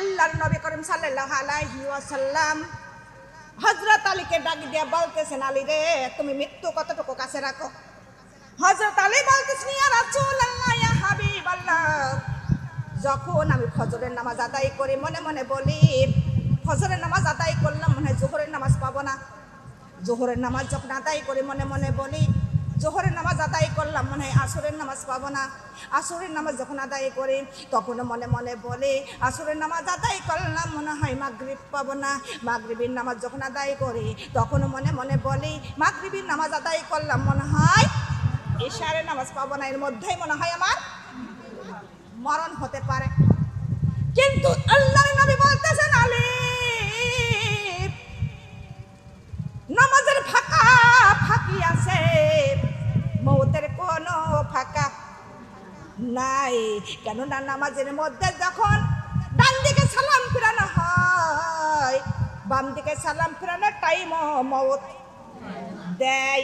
আল্লাহর নবী করিম সাল্লাল্লাহু আলাইহি ওয়াসাল্লাম। হযরত আলীকে ডাক দিয়ে বলতেছেন, আলী রে, তুমি মৃত্যু কতটুকু কাছে রাখো? হযরত আলী বলতেছেন, ইয়া রাসূলুল্লাহ, ইয়া হাবিবাল্লাহ। যখন আমি ফজরের নামাজ আদায় করি, মনে মনে বলি, ফজরের নামাজ আদায় করলাম, মনে হয় জোহরের নামাজ পাবো না। জোহরের নামাজ যখন আদায় করি, মনে মনে বলি জোহরের নামাজ আদায় করলাম, মনে হয় আসরের নামাজ পাবো না। আসরের নামাজ যখন আদায় করি, তখন মনে মনে বলে, আসরের নামাজ আদায় করলাম, মনে হয় মাগরিব পাবো না। মাগরিবের নামাজ যখন আদায় করি, তখন মনে মনে বলি, মাগরিবের নামাজ আদায় করলাম, মনে হয় এশারের নামাজ পাবো না। এর মধ্যেই মনে হয় আমার মরণ হতে পারে। কিন্তু আল্লাহর নবী বলতেছেন, আলী! কেননা নামাজের মধ্যে যখন ডান দিকে সালাম ফিরানো হয়, বাম দিকে সালাম ফিরানোর টাইম মৌত দেয়।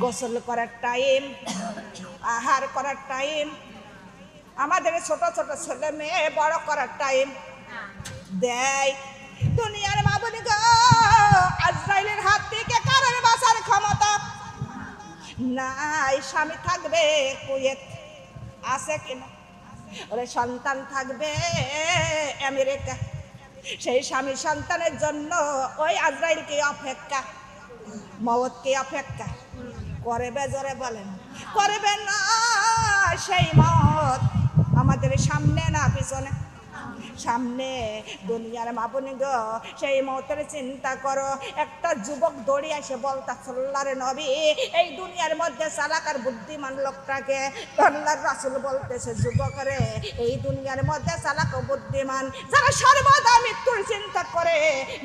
গোসল করার টাইম আহার করার টাইম আমাদের ছোট ছোট ছেলে মেয়ে বড় করার টাইম দেয়। দুনিয়ার মাবনি গো, আজরাইলের হাত থেকে কারোর বাঁচার ক্ষমতা নাই। স্বামী থাকবে কুয়েত, আছে কিনা? ওরে সন্তান থাকবে আমেরিকা। সেই স্বামী সন্তানের জন্য ওই আজরাইলকে অপেক্ষা মওতকে অপেক্ষা করবে জোরে বলেন। করবে না সেই মত আমাদের সামনে না, পিছনে। সামনে দুনিয়ার মাবনি গো, সেই মতের চিন্তা করো। একটা যুবক দৌড়ে এসে বলতা সাল্লারে নবী, এই দুনিয়ার মধ্যে চালাকার বুদ্ধিমান লোকটাকে আল্লাহর রাসুল বলতেছে যুবকরে এই দুনিয়ার মধ্যে চালাক বুদ্ধিমান, যারা সর্বদা মৃত্যুর চিন্তা করে,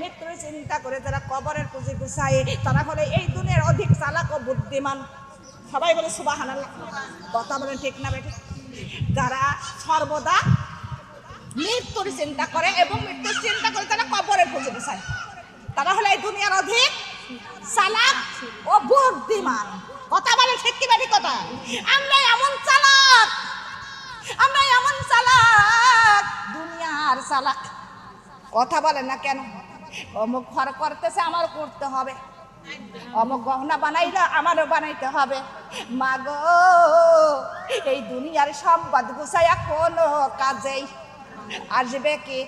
মৃত্যুর চিন্তা করে যারা কবরের পুঁজি গুছায়, তারা হলে এই দুনিয়ার অধিক চালাক ও বুদ্ধিমান। সবাই বলে সুবাহ কথা বলেন ঠিক না বেটি যারা সর্বদা মৃত্যুর চিন্তা করে এবং মৃত্যুর চিন্তা করে তারা কবরের পুজো চায় তারা হলো এই দুনিয়ার অধিক চালাক ও বুদ্ধিমান। কথা বলে ঠিক বাড়ি কথা? আমরা এমন চালাক, আমরা এমন চালাক, দুনিয়ার চালাক। কথা বলে না কেন? অমুক ঘর করতেছে আমার করতে হবে। অমুক গহনা বানাইলে, আমারও বানাইতে হবে। মাগো, এই দুনিয়ার সম্পদ গুছাইয়া কোনো কাজেই আসবে কি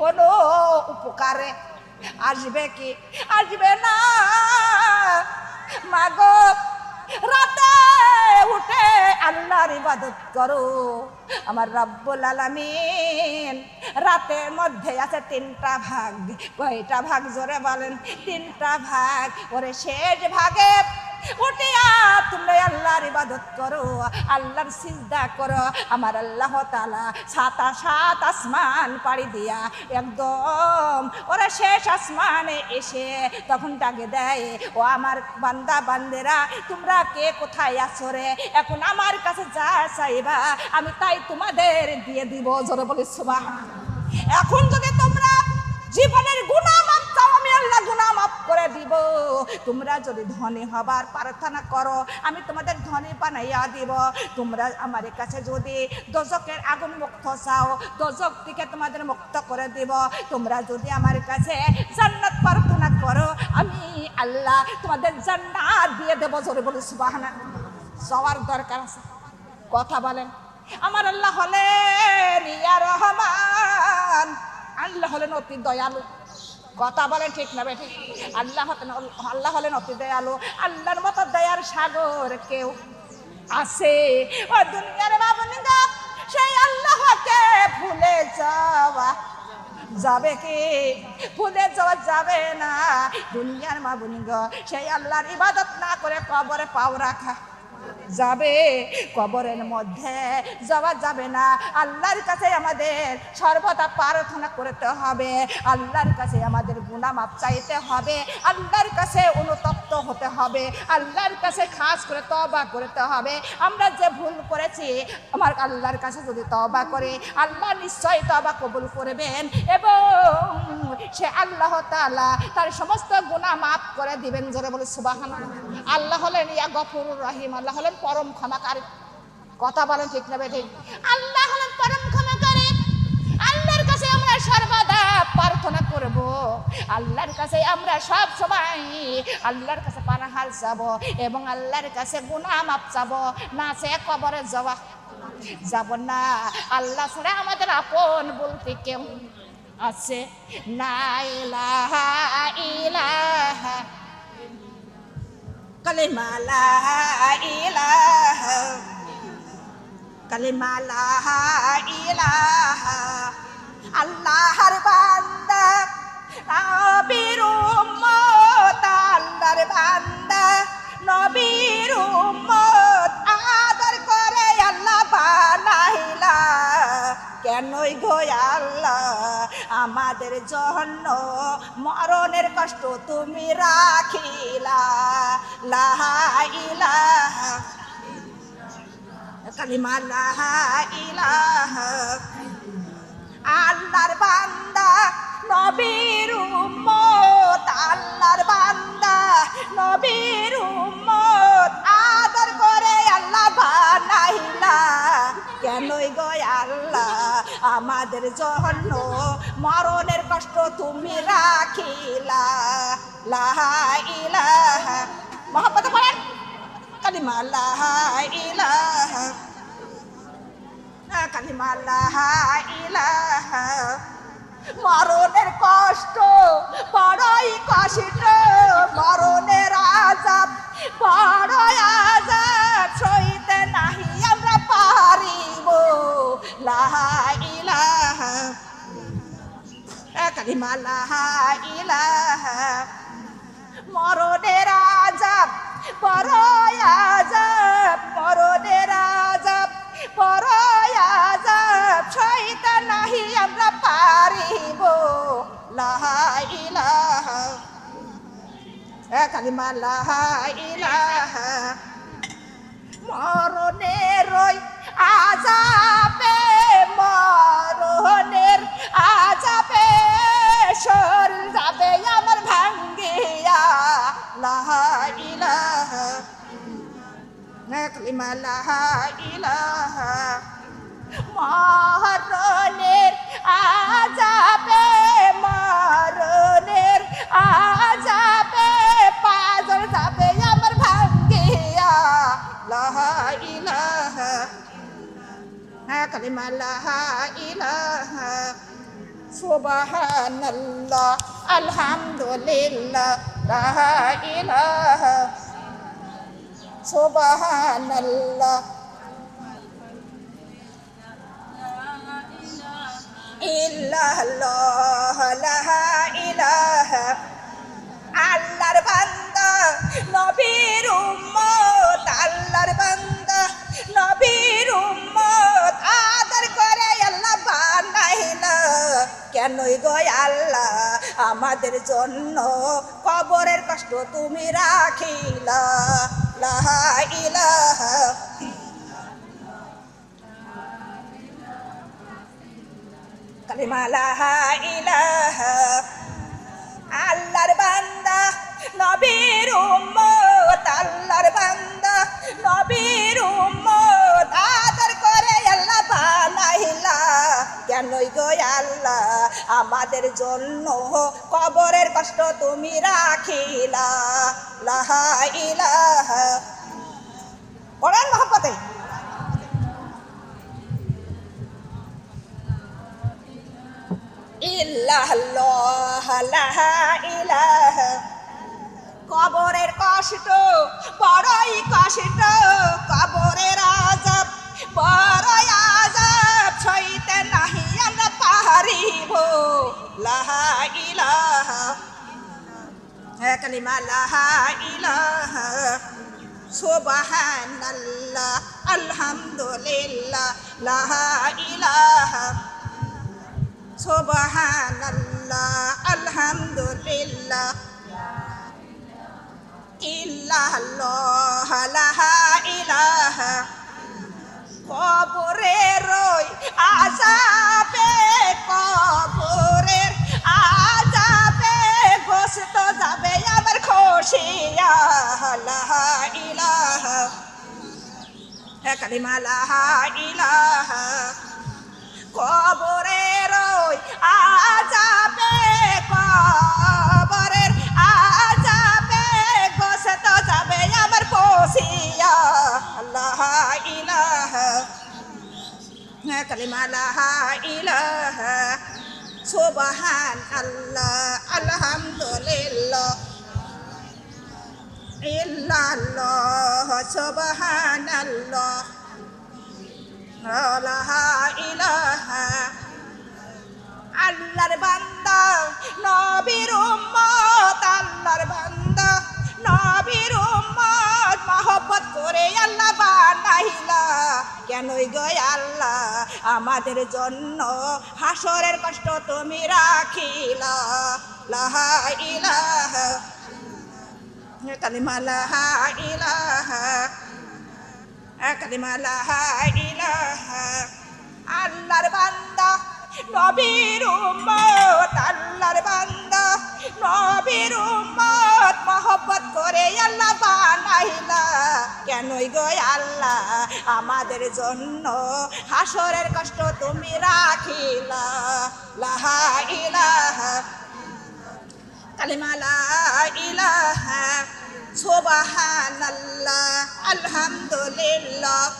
কোনো উপকারে আসবে কি আসবে না। মাগো, রাতে উঠে আল্লাহর ইবাদত করো। আমার রব্বুল আলামিন রাতের মধ্যে আছে তিনটা ভাগ। কয়টা ভাগ? জোরে বলেন, তিনটা ভাগ। ওরে শেষ ভাগে উঠিয়া ইবাদত করো, আল্লাহর সিজদা করো। আমার আল্লাহ তালা সাতা সাত আসমান পাড়ি দিয়া একদম ওরা শেষ আসমানে এসে তখন ডাকে দেয়, ও আমার বান্দা, বান্দেরা, তোমরা কে কোথায় আছো রে? এখন আমার কাছে যা চাইবা, আমি তাই তোমাদের দিয়ে দিব। জোরে বলে সুবাহ এখন যদি তোমরা জীবনের গুণা মাপ চাও আমি আল্লাহ গুণা মাফ করে দিব। তোমরা যদি ধনী হবার প্রার্থনা করো, আমি তোমাদের ধনী বানাইয়া দিব। তোমরা আমার কাছে যদি দোজকের আগুন মুক্ত চাও দোজক থেকে তোমাদের মুক্ত করে দিব। তোমরা যদি আমার কাছে জান্নাত প্রার্থনা করো, আমি আল্লাহ তোমাদের জান্নাত দিয়ে দেবো জোরে বলি সুবাহানা সবার দরকার আছে। কথা বলেন। আমার আল্লাহ হলেন ইয়া রহমান। আল্লাহ হলেন অতি দয়ালু। কথা বলেন ঠিক না বেঠিক আল্লাহ আল্লাহ হলেন অতি দয়ালু। আল্লাহর মতো দয়ার সাগর কেউ আছে? ও দুনিয়ার বাবনিগা সেই আল্লাহকে ভুলে যাওয়া যাবে কি? ভুলে যাওয়া যাবে না। দুনিয়ার মা মাবনিগ সেই আল্লাহর ইবাদত না করে কবরে পাও রাখা। যাবে কবরের মধ্যে। যাওয়া যাবে না। আল্লাহর কাছে আমাদের সর্বদা প্রার্থনা করতে হবে। আল্লাহর কাছে আমাদের গুণা মাপ চাইতে হবে। আল্লাহর কাছে অনুতপ্ত হতে হবে। আল্লাহর কাছে খাস করে তবা করতে হবে। আমরা যে ভুল করেছি, আমার আল্লাহর কাছে যদি তবা করে, আল্লাহ নিশ্চয়ই তবা কবুল করবেন এবং সে আল্লাহ তাআলা তার সমস্ত গুণা মাফ করে দিবেন। জোরে বলে সুবাহান আল্লাহ হলেন ইয়া গফুরুর রহিম। আল্লাহ হলেন পরম ক্ষমাকারী। কথা বলেন ঠিক না ঠিক আল্লাহ হলেন পরম ক্ষমাকারী আল্লাহর কাছে আমরা সর্ব আল্লাহর কাছে আমরা সব সময় আল্লাহর কাছে পানাহাল যাব এবং আল্লাহর কাছে গুনাহ মাপ যাব না সে কবরে যাওয়া যাব না। আল্লাহ ছাড়া আমাদের আপন বলতে কেউ আছে। না ইলাহা কালিমালা ইলাহা আল্লাহর বান্দা নবীর উম্মত, আল্লাহর বান্দা। নবীর উম্মত, আদর করে আল্লাহ বানাইলা। কেনই গো আল্লাহ, আমাদের জন্য মরণের কষ্ট তুমি রাখিলা। লাহা ইলাহা কালিমা লাহা ইলাহা আল্লাহর বান্দা নবীর উম্মত, আল্লাহর বান্দা। নবীর উম্মত, আদর করে আল্লাহ বানাইলা। কেনই গো আল্লাহ, আমাদের জন্য মরণের কষ্ট তুমি রাখিলা। লাহা ইলাহা, মহব্বত বলেন। কালিমা লাহা ইলাহা, কালিমা লাহা ইলাহা। মরণের কষ্ট বড়ই কষ্ট মরণের আজাব বড়ই আজাব সইতে নাহি আমরা পারিব। লাহা কালিমা লাহা ইলাহা মরণের আজাব বড় আজাব, মরণের আজাব বড় আজাব ছয়টা নাহি আমরা পারিব। লাহা ইলাহা। এ কালিমা লাহা ইলাহা। মরণের আজাবে মরণের আজাবে শরীর যাবে আমার ভাঙ্গিয়া। লাহা ইলাহা। কালিমা লাহা ইলাহা। মরণের আজাবে মরণের আজাবে পাজর যাবে আমার ভাঙ্গিয়া। লাহা ইলাহা হ্যাঁ কালিমা লাহা ইলাহা। সুবহানাল্লাহ, আলহামদুলিল্লাহ, লা ইলাহা। সুবহানাল্লাহ। ইল্লাল্লাহ, লা ইলাহা আল্লাহর বান্দা, নবীর উম্মত, আল্লাহর বান্দা, নবীর উম্মত। আদর করে আল্লাহ বানাইলা কেনই গো আল্লাহ, আমাদের জন্য কবরের কষ্ট তুমি রাখিলা। লাহা ইলাহা কালিমা লাহা ইলাহা আল্লাহর বান্দা, নবীর উম্মত, আল্লাহর বান্দা, নবীর উম্মত, আদর করে আল্লাহ বানাইলা। কেনই গো আল্লাহ, আমাদের জন্য কবরের কষ্ট তুমি রাখিলা। লাহা ইলাহা। পড়েন মহব্বতে কবরের কষ্ট, বড়ই কষ্ট, কবরের আজাব বড়ই আজাব ছইতে নাহি আমরা পারিব। লাহা ইলাহা কালিমা লাহা ইলাহা। সুবহানাল্লাহ, আলহামদুলিল্লাহ লাহা ইলাহা। সুবহানাল্লাহ, আলহামদুলিল্লাহ। ইল্লাল্লাহ, লা ইলাহা। কবরের ওই আজাবে কবরের আজাবে গোস্ত যাবে আবার খুশিয়া লা ইলাহা। কালিমা, লা ইলাহা। কবরের আজাবে কবরের আজাবে গোসত যাবে আমার পশিয়া। আল্লাহ ইলাহ, কালিমা লাহা ইলাহ। সুবহান আল্লাহ আলহামদুলিল্লাহ। ইল্লাল্লাহ, সুবহানাল্লাহ। আল্লাহর বান্দা, নবীর উম্মত, আল্লাহর বান্দা, নবীর উম্মত, মহব্বত করে আল্লাহ বানাইলা। কেনই গো আল্লাহ, আমাদের জন্য হাসরের কষ্ট তুমি রাখিলা। লাহা ইলাহা কালিমা লাহা ইলাহা কালিমা লাহা ইলাহা আল্লাহর বান্দা, নবীর উম্মত, আল্লাহর বান্দা, নবীর উম্মত, মহব্বত করে আল্লাহ বানাইলা। কেনই গো আল্লাহ, আমাদের জন্য হাসরের কষ্ট তুমি রাখিলা। লাহা ইলাহা, কালিমা ইলাহা সুবহানাল্লাহ, আলহামদুলিল্লাহ।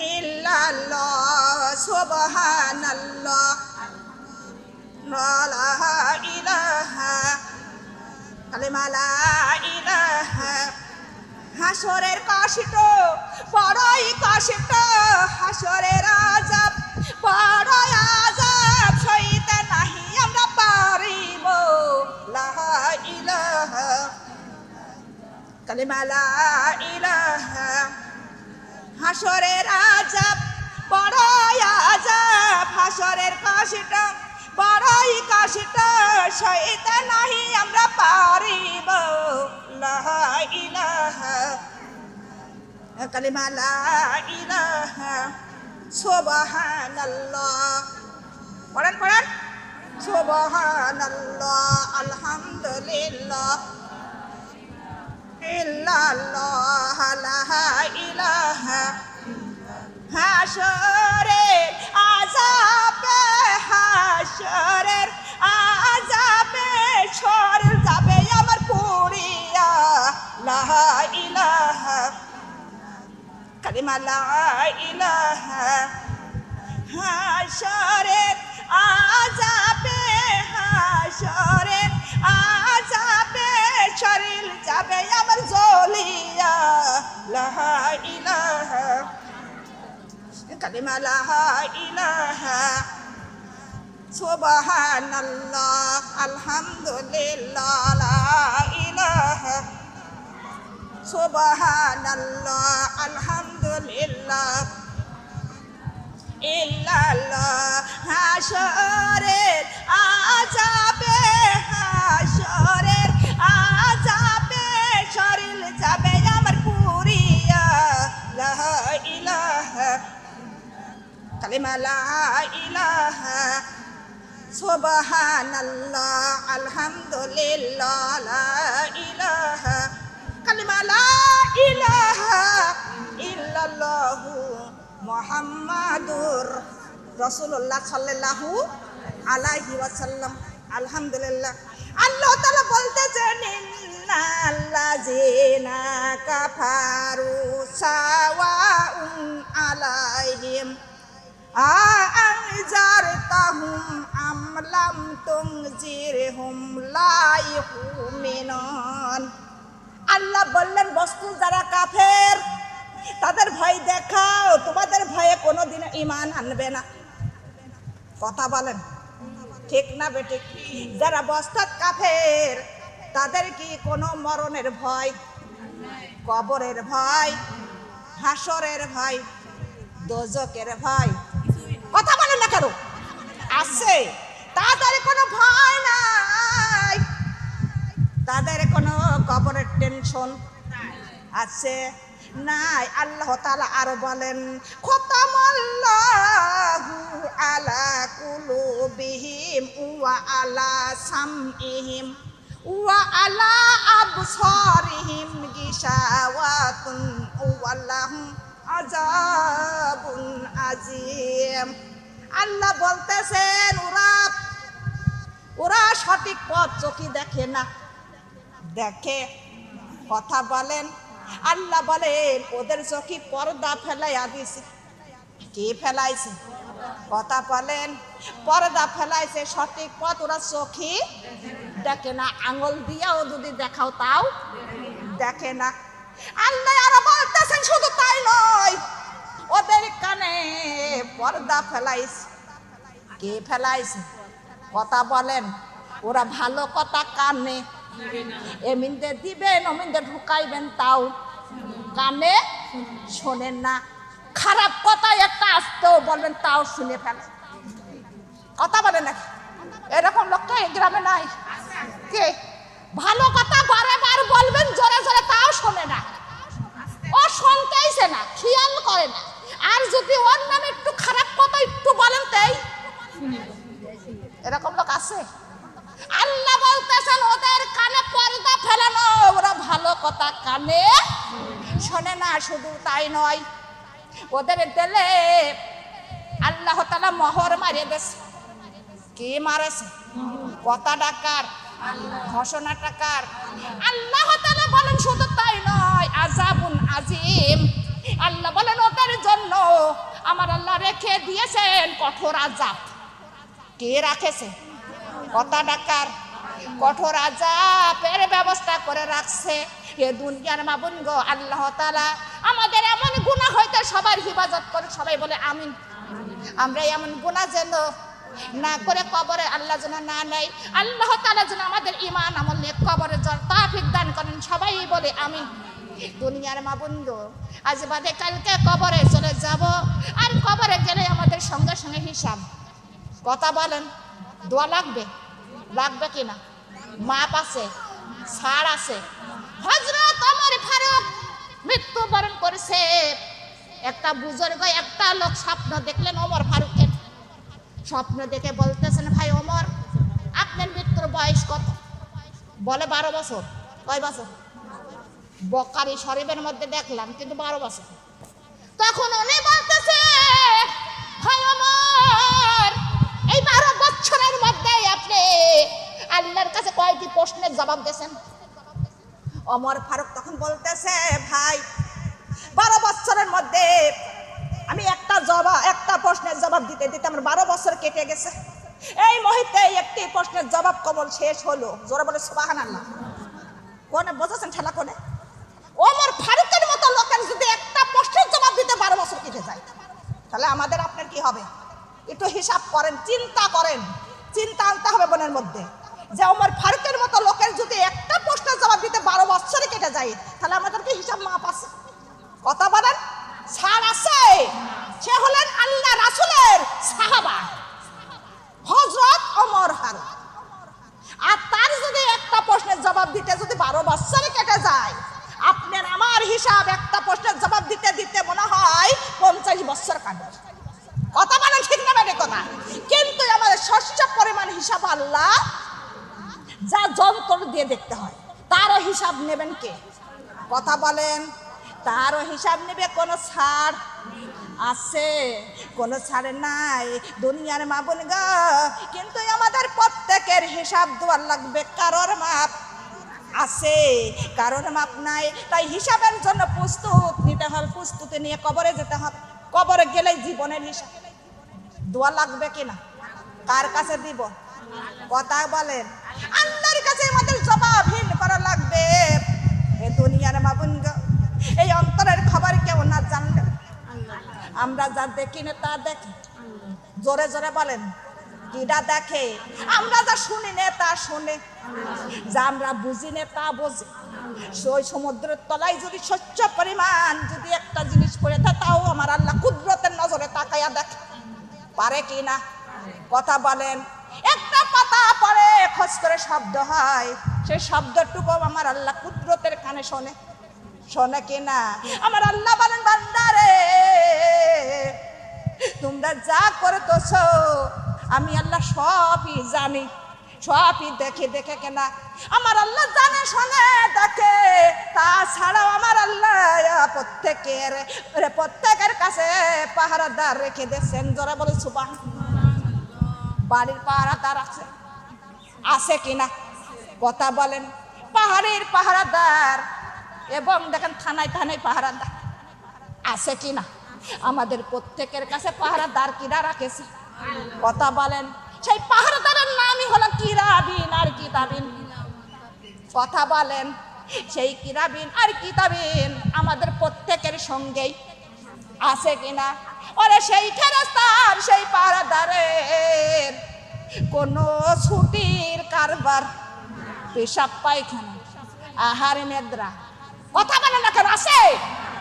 ইল্লাল্লাহ, সুবহানাল্লাহ। লা ইলাহা, কালিমা লা ইলাহা। হাসরের কষ্ট, বড়ই কষ্ট, হাসরের আজাব বড়ই কালিমা লা ইলাহা। হাসরের আজাব বড়ই আজাব হাসরের কষ্ট বড়ই কষ্ট সইতে নাহি আমরা পারিব। লা ইলাহা। কালিমা লা ইলাহা। সুবহানাল্লাহ। পড়েন পড়েন। সুবহানাল্লাহ, আলহামদুলিল্লাহ। ইল্লাল্লাহ, লা ইলাহা হাসরের আজাবে হাসরের আজাবে শরীর যাবে আমার পুরিয়া লা ইলাহা, কালিমা লা ইলাহা হাসরের আজাবে হাসরের আজাবে শরীর যাবে আমার জলিয়া। লা ইলাহা। কালিমা লা ইলাহা। সুবহানাল্লাহ, আলহামদুলিল্লাহ, লা ইলাহা। সুবহানাল্লাহ, আলহামদুলিল্লাহ। ইল্লাল্লাহ হাসরের আজাবে। কালিমা লা ইলাহা। সুবহানাল্লাহ, আলহামদুলিল্লাহ, লা ইলাহা। কালিমা লা ইলাহা ইল্লাল্লাহু মুহাম্মাদুর রাসূলুল্লাহ সাল্লাল্লাহু আলাইহি ওয়াসাল্লাম। আলহামদুলিল্লাহ। আল্লাহ তাআলা বলতেছেন, ইন্নাল্লাযিনা কাফারু সাওয়াউন আলাইহিম। আনজারতাহুম আম লাম তুনজিরহুম লা ইউমিনুন আল্লাহ বললেন, বস্তু যারা কাফের, তাদের ভয় দেখাও, তোমাদের ভয়ে কোনোদিন ইমান আনবে না। কথা বলেন, ঠিক না বেঠিক? যারা বস্তাত কাফের, তাদের কি কোনো মরণের ভয়, কবরের ভয়, হাসরের ভয় দোজকের ভয়? কথা বলেন না কেন? আছে। তাদের কোনো ভয় নাই। তাদের কোনো কবরের টেনশন আছে নাই। আল্লাহ তালা আরও বলেন, খতামাল্লাহু আলা কুলুবিহিম ওয়া আলা সামইহিম ওয়া আলা আবসারিহিম গিশাওয়াতুন ওয়া লাহুম আযাবুন আজিম আল্লাহ বলতেছেন, ওরা ওরা সঠিক পথ চোখে দেখে না। দেখে, কথা বলেন। আল্লাহ বলেন, ওদের চোখে পর্দা ফেলাইয়া দিছে। কি ফেলাইছে? কথা বলেন। পর্দা ফেলাইছে, সঠিক পথ ওরা চোখি দেখে না। আঙুল দিয়াও যদি দেখাও, তাও দেখে না। আল্লাহ আরও বলতেছেন শুধু তাই নয়। ওদের কানে পর্দা ফেলাইছে। কে ফেলাইছে? কথা বলেন। ওরা ভালো কথা কানে। এমিনদের দিবেন অমিনদের ঢুকাইবেন তাও। কানে শোনেন না। খারাপ কথা একটা আসতেও বলবেন, তাও শুনে ফেলে কথা বলেন নাকি? এরকম লোক তো এই গ্রামে নাই? কে? ভালো কথা বারে বার বলবেন, জোরে জোরে তাও শোনে না। ও শুনতেইছে না, খেয়াল করে না। আর যদি ওর নামে একটু খারাপ কথা একটু বলেন তাই। এরকম লোক আছে? আল্লাহ বলতেছেন, ওদের কানে পর্দা ফেলানো, ওরা ভালো কথা কানে শোনে না, শুধু তাই নয়। ওদের দিলে আল্লাহ তালা মোহর মারিয়ে দিয়েছে। কে মারেছে? কথা ডাকার। ঘোষণা টাকার আল্লাহ তালা বলেন, শুধু তাই নয় আজাবুন আজিম আল্লাহ বলেন, ওদের জন্য আমার আল্লাহ রেখে দিয়েছেন কঠোর আজাব কে রাখেছে? কথা ডাকার কঠোর আজাবের ব্যবস্থা করে রাখছে এ দুনিয়ার মাবুন গো, আল্লাহ তালা আমাদের এমন গুণা হইতে সবার হিফাজত করে সবাই বলে, আমিন। আমরা এমন গুণা যেন না করে কবরে আল্লাহ যেন না নেই আল্লাহ তালা যেন আমাদের ইমান আমল নিয়ে কবরে জল তাফিক দান করেন। সবাই বলে আমি দুনিয়ার মা বন্ধু, আজ বাদে কালকে কবরে চলে যাব। আর কবরে গেলে আমাদের সঙ্গে সঙ্গে হিসাব। কথা বলেন, দোয়া লাগবে? লাগবে কিনা মাপ আছে, ছাড় আছে। হজরত আমার ফারুক মৃত্যুবরণ করেছে। একটা বুজুর্গ, একটা লোক স্বপ্ন দেখলেন ওমর ফারুকের স্বপ্ন দেখে বলতেছেন, ভাই অমর আপনার মৃত্যুর বয়স কত? বলে, বারো বছর। কয় বছর? বকারি শরীফের মধ্যে দেখলাম, কিন্তু বারো বছর। তখন উনি বলতেছে, ভাই ওমর, এই বারো বছরের মধ্যে আপনি আল্লাহর কাছে কয়টি প্রশ্নের জবাব দিয়েছেন? অমর ফারুক তখন বলতেছে, ভাই, বারো বছরের মধ্যে আমি একটা জবাব একটা প্রশ্নের জবাব দিতে দিতে আমার বারো বছর কেটে গেছে। এই মুহূর্তে একটি প্রশ্নের জবাব কবল শেষ হলো। জোরে বলে সুবাহান কোনে, বোঝাচ্ছেন ঠেলা কোনে? ওমর ফারুকের মতো লোকের যদি একটা প্রশ্নের জবাব দিতে বারো বছর কেটে যায়, তাহলে আমাদের আপনার কি হবে? একটু হিসাব করেন, চিন্তা করেন। চিন্তা আনতে হবে মনের মধ্যে। যে ওমর ফারুকের মতো লোকের যদি একটা প্রশ্নের জবাব দিতে বারো বছরে কেটে যায়, তাহলে আমাদের কি হিসাব মাপ আছে। কথা বলেন। ছাড় আছে। সে হলেন আল্লাহ রাসুলের সাহাবা। হজরত অমর ফারুক আর তার যদি একটা প্রশ্নের জবাব দিতে যদি বারো বছরে কেটে যায়, আপনার আমার হিসাব একটা প্রশ্নের জবাব দিতে দিতে মনে হয় পঞ্চাশ বছর কাটবে। কথা বলেন ঠিক না বেটে কথা। কিন্তু আমাদের শস্য পরিমাণ হিসাব আল্লাহ যা যন্ত্র দিয়ে দেখতে হয়, তারও হিসাব নেবেন কে? কথা বলেন। তারও হিসাব নেবে কোনো ছাড় আছে? কোনো ছাড় নাই। দুনিয়ার মা বোন গা কিন্তু আমাদের প্রত্যেকের হিসাব দেওয়ার লাগবে কারোর মাপ আছে কারোর মাপ নাই। তাই হিসাবের জন্য প্রস্তুত নিতে হবে প্রস্তুতি নিয়ে কবরে যেতে হবে। কবরে গেলেই জীবনের হিসাব। দোয়া লাগবে কিনা কার কাছে দিব? কথা বলেন। আল্লাহর কাছে আমাদের জবাবহীন করা লাগবে। এ দুনিয়ার মাবুন গো, এই অন্তরের খবর কেউ না জানলে আমরা যা দেখি না তা দেখি। জোরে জোরে বলেন কিটা দেখে? আমরা যা শুনি না তা শুনে। যা আমরা বুঝি না তা বুঝি। ওই সমুদ্রের তলায় যদি স্বচ্ছ পরিমাণ যদি একটা জিনিস পড়ে থাকে, তাও আমার আল্লাহ কুদরতের নজরে তাকাইয়া দেখে। পারে কি না? কথা বলেন। একটা পাতা পরে খস করে শব্দ হয়। সেই শব্দটুকু আমার আল্লাহ কুদরতের কানে শোনে। শোনে না? আমার আল্লাহ বলেন, বান্দারে, তোমরা যা করে তোছ আমি আল্লাহ সবই জানি, সবই দেখে দেখে কেনা। আমার আল্লাহ জানে, শোনে, দেখে। তাছাড়াও আমার আল্লাহ প্রত্যেকের প্রত্যেকের কাছে পাহারাদার রেখে দিয়েছেন। যারা বলে সুবাহ বাড়ির পাহারাদার আছে। আছে কিনা? কথা বলেন। পাহাড়ের পাহারাদার এবং দেখেন থানায় থানায় পাহারাদার আছে কিনা আমাদের প্রত্যেকের কাছে পাহারাদার কিরা রাখেছে। কথা বলেন, সেই পাহারাদারের নামই হলো কিরাবিন আর কিতাবিন। কথা বলেন, সেই কিরাবিন আর কিতাবিন আমাদের প্রত্যেকের সঙ্গেই আছে কিনা ওরে সেই ফেরস্তার সেই পাহারাদারের কোনো ছুটির কারবার, পেশাব পায়খানা, আহার নেদ্রা কথা বলে না কেন? আছে?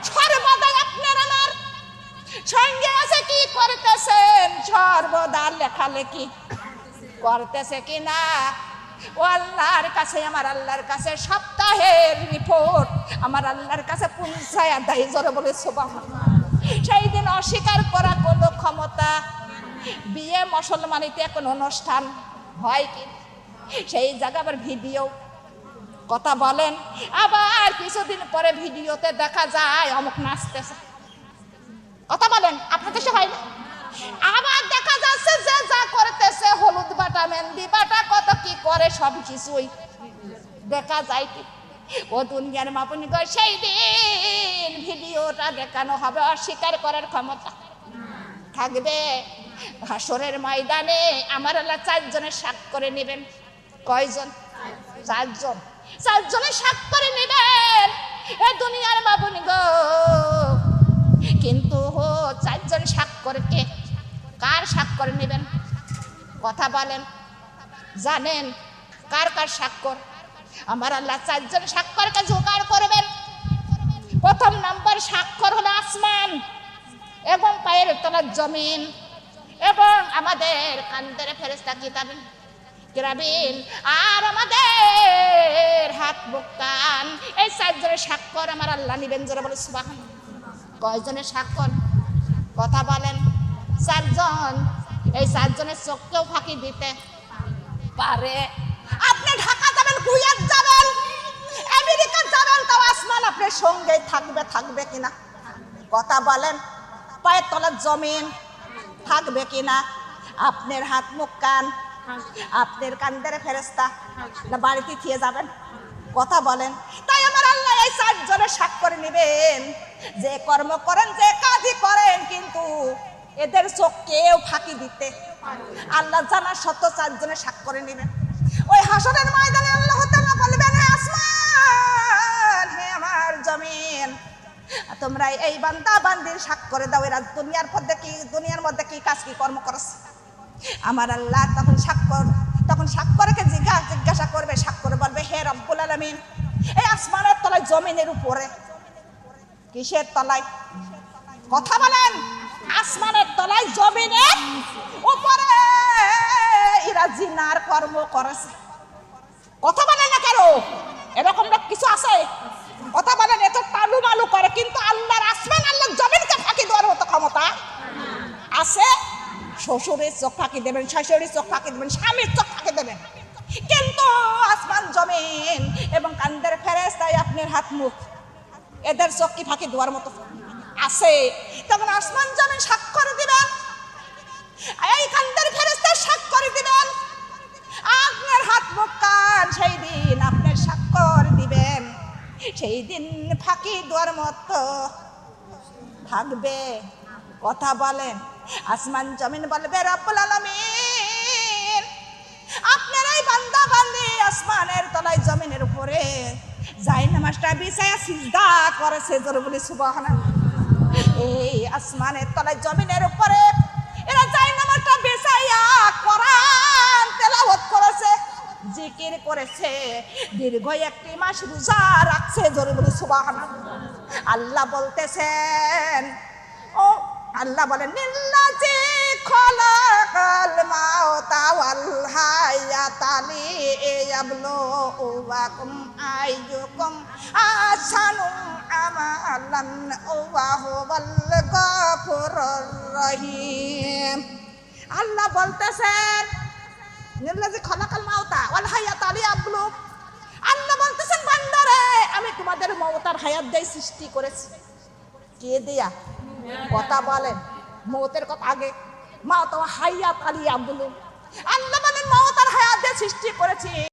সর্বদাই আপনার আমার সঙ্গে আছে কি করতেছেন? সর্বদা লেখালেখি করতেছে কি না ও আল্লাহর কাছে, আমার আল্লাহর কাছে সপ্তাহের রিপোর্ট আমার আল্লাহর কাছে পৌঁছায় দেয় জোরে বলে সোবাহ সেই দিন অস্বীকার করা কোনো ক্ষমতা বিয়ে মুসলমানিতে কোন অনুষ্ঠান হয় কি? সেই জায়গা আবার ভিডিও কথা বলেন। আবার কিছুদিন পরে ভিডিওতে দেখা যায়, অমুক নাচতেছে। কথা বলেন, আপনার দেশে হয় না? আবার দেখা যাচ্ছে যে যা করতেছে, হলুদ বাটা, মেহেন্দি বাটা, কত কি করে, সব কিছুই দেখা যায় কি? ও দুনিয়ার মাপুনি গো, সেই দিন ভিডিওটা দেখানো হবে, অস্বীকার করার ক্ষমতা থাকবে। হাসরের ময়দানে আমার আল্লাহ চারজনের সাক করে নেবেন। কয়জন? চারজন। চারজনের সাক করে নেবেন এ দুনিয়ার বাবুনি গো। কিন্তু হো, চারজন স্বাক্ষর কে? কার স্বাক্ষর নেবেন? কথা বলেন। জানেন কার কার স্বাক্ষর আমার আল্লাহ চারজন স্বাক্ষরকে জোগাড় করবেন। প্রথম নম্বর স্বাক্ষর হলো আসমান এবং পায়ের তলার জমিন এবং আমাদের কান্দের ফেরেস্তা কিতাবেন কিরাবিন আর আমাদের হাত বুক কান। এই চারজনের স্বাক্ষর আমার আল্লাহ নিবেন জোরে বলে সুবাহান কয়জনের স্বাক্ষর? কথা বলেন। চারজন? এই চারজনের চোখকেও ফাঁকি দিতে পারে। আপনি ঢাকা যাবেন, কুয়েত যাবেন, আমেরিকা যাবেন, তাও আসমান আপনার সঙ্গে থাকবে থাকবে কিনা? কথা বলেন। পায়ের তলার জমিন থাকবে কিনা? আপনার হাত মুখ কান আপনার কান্দের ফেরেস্তা না বাড়িতে থিয়ে যাবেন? কথা বলেন। তাই আমার আল্লাহ এই চারজনের স্বাক্ষর নেবেন। যে কর্ম করেন যে কাজই করেন কিন্তু এদের চোখ কেউ ফাঁকি দিতে আল্লাহ জানার সত্য চারজনের স্বাক্ষরে নেবেন। ওই হাসনের ময়দানে আল্লাহ তাআলা বলবেন হে আসমান হে আমার জমিন তোমরা এই বান্দা বান্দির স্বাক্ষরে দাও। এরা দুনিয়ার মধ্যে কি দুনিয়ার মধ্যে কি কাজ কি কর্ম করস আমার আল্লাহ তখন স্বাক্ষর, তখন স্বাক্ষরকে জিজ্ঞাসা জিজ্ঞাসা করবে, স্বাক্ষর বলবে, হে রব্বুল আলমিন, এই আসমানের তলায়, জমিনের উপরে, কিসের তলায়? কথা বলেন, আসমানের তলায়, জমিনের উপরে, এরা জিনার কর্ম করেছে। কথা বলেন না কেন? এরকম লোক কিছু আছে? কথা বলেন এত টালু মালু করে, কিন্তু আল্লাহর আসমান আল্লাহ জমিনকে ফাঁকি দেওয়ার মতো ক্ষমতা আছে? শ্বশুরের চোখ ফাঁকি দেবেন শাশুড়ির চোখ ফাঁকি দেবেন, স্বামীর চোখ ফাঁকি দেবেন। কিন্তু আসমান জমিন এবং কান্দের ফেরেস্তায় আপনার হাত মুখ। এদের চোখ কি ফাঁকি দেওয়ার মতো? আছে। তখন আসমান জমিন স্বাক্ষর দিবেন। এই কান্দের ফেরেস্তার স্বাক্ষর দিবেন। আপনার হাত মুখ কান, সেই দিন আপনার স্বাক্ষর দিবেন। সেই দিন ফাঁকি দেওয়ার মতো। থাকবে কথা বলেন। আসমান জমিন বলবে, রব্বুল আলামিন। আপনার এই বান্দা বান্দি, আসমানের তলায় জমিনের উপরে। যাই নামাজটা বিছায়া সিজদা করেছে জোরে বলি, সুবহানাল্লাহ। এই আসমানের তলায় জমিনের উপরে এরা যাই নামাজটা বিছাইয়া কোরআন তেলাওয়াত করেছে, জিকির করেছে। দীর্ঘ একটি মাস রোজা রাখছে, জোরে বলি, সুবহানাল্লাহ। আল্লাহ বলতেছেন আল্লাহ বলেন, নিল্লাজি খলাকাল মাউতা ওয়াল হায়াতা লিয়াবলুওয়াকুম আইয়ুকুম আহসানু আমালান ওয়া হুয়াল গাফুরুর রহিম। আল্লাহ বলতেছেন, নিল্লাজি খলাকাল মাউতা ওয়াল হায়াতা লিয়াবলু আল্লাহ বলতেছেন, বান্দারে, আমি তোমাদের মমতার হায়াত দেই সৃষ্টি করেছি। কে দিয়া? কথা বলেন মৌতের কথা আগে। মা তো হাইয়া পালিয়া বলুন আল্লাহ বলেন, মমতার হায়াত সৃষ্টি করেছি।